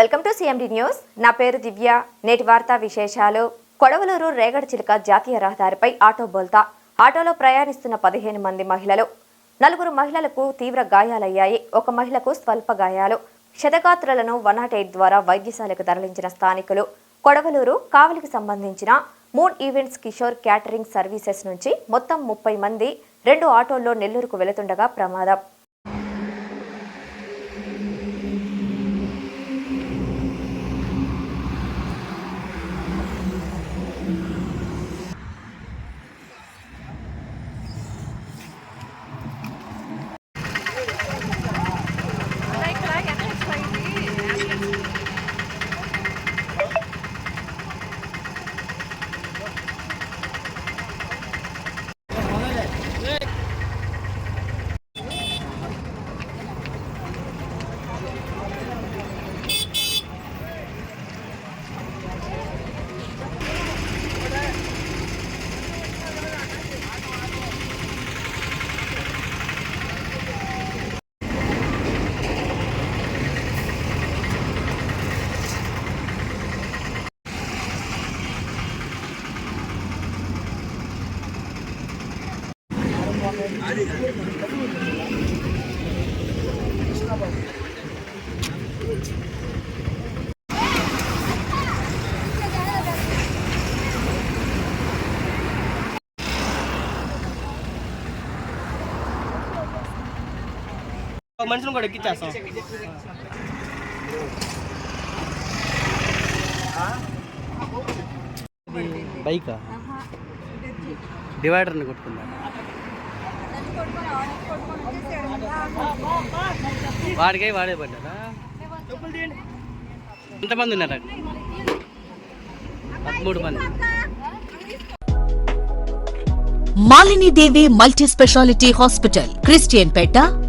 Welcome to CMD news. నా పేరు దివ్య. నేటి వార్తా విశేషాలు. కొడవలూరు రేగడ చిలుక జాతీయ రహదారిపై ఆటో బోల్తా. ఆటోలో ప్రయాణిస్తున్న పదిహేను మంది మహిళలు. నలుగురు మహిళలకు తీవ్ర గాయాలయ్యాయి. ఒక మహిళకు స్వల్ప గాయాలు. క్షతగాత్రులను వన్ నాట్ ఎయిట్ ద్వారా వైద్యశాలకు తరలించిన స్థానికులు. కొడవలూరు కావలికి సంబంధించిన moon events Kishore catering services నుంచి మొత్తం ముప్పై మంది రెండు ఆటోల్లో నెల్లూరుకు వెళుతుండగా ప్రమాదం. ఒక మనిషిని కూడా ఎక్కిచ్చేస్తాం. బైకా? డివైడర్ని కొట్టుకుందా? వాడికై వాడే పడ్డారా ఎంతమంది ఉన్నారండి? పదమూడు మంది. Malinidevi multi speciality hospital Christian Peta